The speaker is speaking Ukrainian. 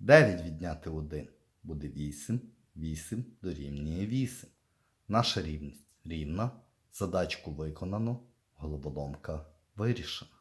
9 відняти 1 буде 8, 8 дорівнює 8. Наша рівність рівна, задачку виконано, головоломка вирішена.